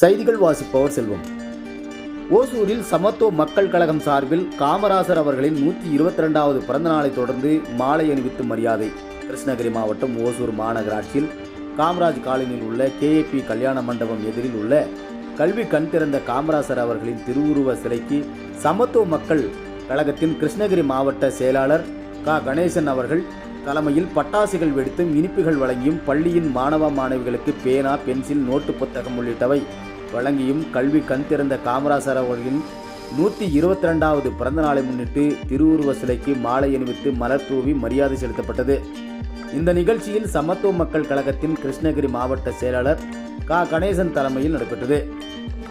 செய்திகள் வாசிப்பவர் செல்வம். ஓசூரில் சமத்துவ மக்கள் கழகம் சார்பில் காமராசர் அவர்களின் நூற்றி இருபத்தி ரெண்டாவது பிறந்த நாளை தொடர்ந்து மாலை அணிவித்து மரியாதை. கிருஷ்ணகிரி மாவட்டம் ஓசூர் மாநகராட்சியில் காமராஜ் காலனியில் உள்ள கேஏபி கல்யாண மண்டபம் எதிரில் உள்ள கல்வி கண் திறந்த காமராசர் அவர்களின் திருவுருவ சிலைக்கு சமத்துவ மக்கள் கழகத்தின் கிருஷ்ணகிரி மாவட்ட செயலாளர் க. கணேசன் அவர்கள் தலைமையில் பட்டாசுகள் வெடித்தும் இனிப்புகள் வழங்கியும் பள்ளியின் மாணவ மாணவிகளுக்கு பேனா பென்சில் நோட்டு புத்தகம் உள்ளிட்டவை வழங்கியும் கல்வி கண் திறந்த காமராசர் அவர்களின் நூற்றி இருபத்தி ரெண்டாவது பிறந்த நாளை முன்னிட்டு திருவுருவ சிலைக்கு மாலை அணிவித்து மலர் தூவி மரியாதை செலுத்தப்பட்டது. இந்த நிகழ்ச்சியில் சமத்துவ மக்கள் கழகத்தின் கிருஷ்ணகிரி மாவட்ட செயலாளர் க. கணேசன் தலைமையில் நடைபெற்றது.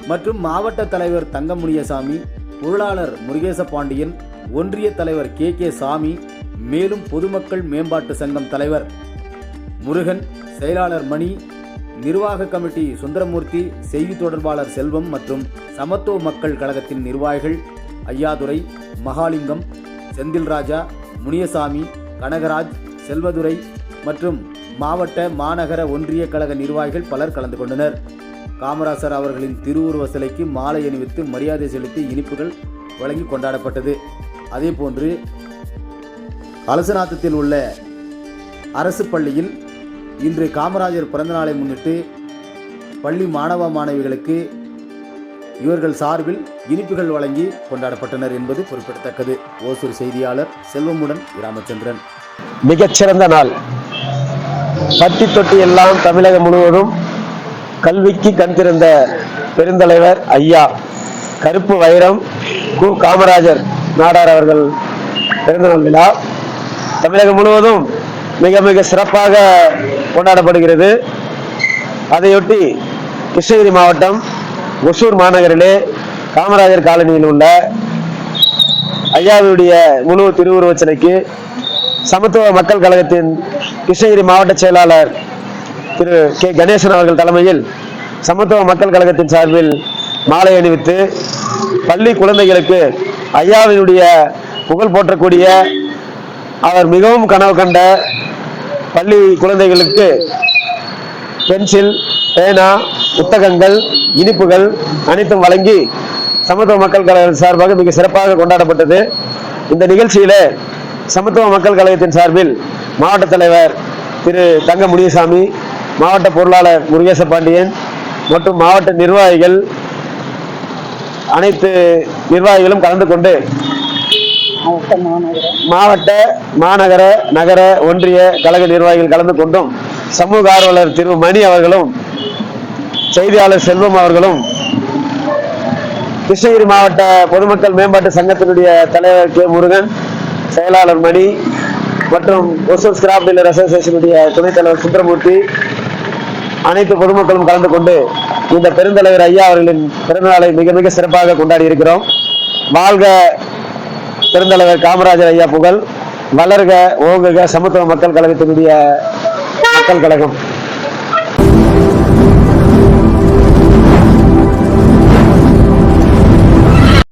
மற்றும் மாவட்ட தலைவர் தங்கமுனியசாமி பொருளாளர் முருகேச பாண்டியன் ஒன்றிய தலைவர் கே. கே. சாமி மேலும் பொதுமக்கள் மேம்பாட்டு சங்கம் தலைவர் முருகன் செயலாளர் மணி நிர்வாக கமிட்டி சுந்தரமூர்த்தி செய்தி தொடர்பாளர் செல்வம் மற்றும் சமத்துவ மக்கள் கழகத்தின் நிர்வாகிகள் ஐயாதுரை மகாலிங்கம் செந்தில்ராஜா முனியசாமி கனகராஜ் செல்வதுரை மற்றும் மாவட்ட மாநகர ஒன்றிய கழக நிர்வாகிகள் பலர் கலந்து கொண்டனர். காமராசர் அவர்களின் திருவுருவ சிலைக்கு மாலை அணிவித்து மரியாதை செலுத்தி இனிப்புகள் வழங்கி கொண்டாடப்பட்டது. அதேபோன்று அலசநாத்தத்தில் உள்ள அரசு பள்ளியில் இன்று காமராஜர் பிறந்தநாளை முன்னிட்டு பள்ளி மாணவ மாணவிகளுக்கு இவர்கள் சார்பில் இனிப்புகள் வழங்கி கொண்டாடப்பட்டனர் என்பது குறிப்பிடத்தக்கது. ஓசூர் செய்தியாளர் செல்வமுடன் ராமச்சந்திரன். மிகச்சிறந்த நாள். பட்டி தொட்டி எல்லாம் தமிழகம் முழுவதும் கல்விக்கு கண் திறந்த பெருந்தலைவர் ஐயா கருப்பு வைரம் கு. காமராஜர் நாடார் அவர்கள் பிறந்தநாள் விழா. தமிழகம் முழுவதும் மிக மிக சிறப்பாக கொண்டாடப்படுகிறது. அதையொட்டி கிருஷ்ணகிரி மாவட்டம் ஒசூர் மாநகரிலே காமராஜர் காலனியில் உள்ள ஐயாவுடைய முழு திருவுருவச்சனைக்கு சமத்துவ மக்கள் கழகத்தின் கிருஷ்ணகிரி மாவட்ட செயலாளர் திரு கே கணேசன் அவர்கள் தலைமையில் சமத்துவ மக்கள் கழகத்தின் சார்பில் மாலை அணிவித்து பள்ளி குழந்தைகளுக்கு ஐயாவினுடைய புகழ் போற்றக்கூடிய அவர் மிகவும் கனவு கண்ட பள்ளி குழந்தைகளுக்கு பென்சில் பேனா புத்தகங்கள் இனிப்புகள் அனைத்தும் வழங்கி சமத்துவ மக்கள் கழகம் சார்பாக மிக சிறப்பாக கொண்டாடப்பட்டது. இந்த நிகழ்ச்சியில சமத்துவ மக்கள் கழகத்தின் சார்பில் மாவட்ட தலைவர் திரு தங்க முனியசாமி மாவட்ட பொருளாளர் முருகேச பாண்டியன் மற்றும் மாவட்ட நிர்வாகிகள் அனைத்து நிர்வாகிகளும் கலந்து கொண்டு மாவட்ட மாநகர நகர ஒன்றிய கழக நிர்வாகிகள் கலந்து கொண்டும் சமூக ஆர்வலர் திரு மணி அவர்களும் செய்தியாளர் செல்வம் அவர்களும் கிருஷ்ணகிரி மாவட்ட பொதுமக்கள் மேம்பாட்டு சங்கத்தினுடைய தலைவர் கே. முருகன் செயலாளர் மணி மற்றும் ஒசூர் ஸ்கிராப் டீலர் அசோசியேஷனுடைய துணைத் தலைவர் சுந்தரமூர்த்தி அனைத்து பொதுமக்களும் கலந்து கொண்டு இந்த பெருந்தலைவர் ஐயா அவர்களின் பிறந்தநாளை மிக மிக சிறப்பாக கொண்டாடி இருக்கிறோம். வாழ்க பெருந்தலைவர் காமராஜர் ஐயா புகழ். வளர்க ஓங்குக சமத்துவ மக்கள் கழகத்தினுடைய மக்கள் கழகம்.